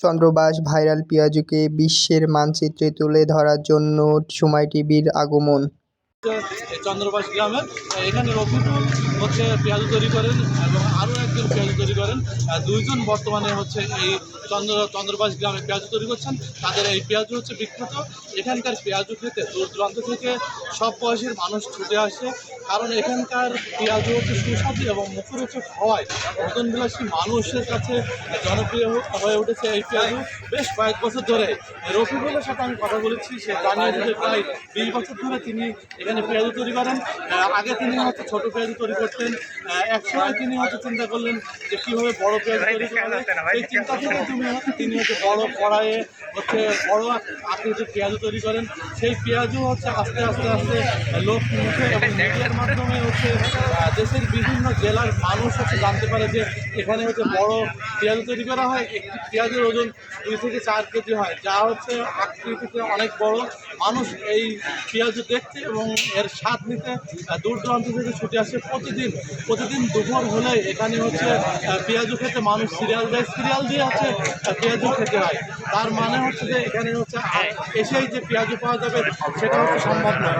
চন্দ্রবাস viral পিয়াজুকে বিশ্বের মানচিত্রে তুলে ধরার জন্য সময় টিভির আগমন। চন্দ্রবাস গ্রামের, এখানে রফিকুল হচ্ছে পেঁয়াজু তৈরি করেন এবং আরও একজন পেঁয়াজু তৈরি করেন। দুইজন বর্তমানে হচ্ছে এই চন্দ্র চন্দ্রবাস গ্রামে পেঁয়াজু তৈরি করছেন। তাদের এই পেঁয়াজু হচ্ছে বিখ্যাত এখানকার পেঁয়াজু খেতে দূর দূরান্ত থেকে সব বয়সের মানুষ ছুটে আসে। কারণ এখানকার পেঁয়াজু হচ্ছে সুস্বাদু এবং মুখরোচক হওয়ায় নতুনবিলাসী মানুষের কাছে জনপ্রিয় হয়ে উঠেছে এই পেঁয়াজু। বেশ কয়েক বছর ধরে রফিকুলের সাথে আমি কথা বলেছি, সে জানিয়েছে যে প্রায় বিশ বছর ধরে তিনি এখানে পেঁয়াজু তৈরি করেন। আগে তিনি হচ্ছে ছোটো পেঁয়াজু তৈরি এক সময় তিনি হয়তো চিন্তা করলেন যে কীভাবে বড় পেঁয়াজ তৈরি করা সেই চিন্তা থেকে তুমি হচ্ছে তিনি হচ্ছে বড় কড়াইয়ে হচ্ছে বড় আকৃতির পেঁয়াজু তৈরি করেন সেই পেঁয়াজও হচ্ছে আস্তে আস্তে আস্তে লোক মুখে এবং মিডিয়ার মাধ্যমে হচ্ছে দেশের বিভিন্ন জেলার মানুষ হচ্ছে জানতে পারে যে এখানে হচ্ছে বড় পেঁয়াজু তৈরি করা হয় একটি পেঁয়াজের ওজন দুই থেকে চার কেজি হয় যা হচ্ছে আকৃতিতে অনেক বড়। মানুষ এই পেঁয়াজু দেখতে এবং এর স্বাদ নিতে দূর দূরান্ত থেকে ছুটে আসে প্রতিদিন। প্রতিদিন দুপুর হলে এখানে হচ্ছে পেঁয়াজু খেতে মানুষ সিরিয়াল দেয়, সিরিয়াল দিয়ে আছে পেঁয়াজু খেতে হয়। তার মানে হচ্ছে যে এখানে হচ্ছে এসেই যে পেঁয়াজু পাওয়া যাবে, সেটা হচ্ছে সম্ভব নয়।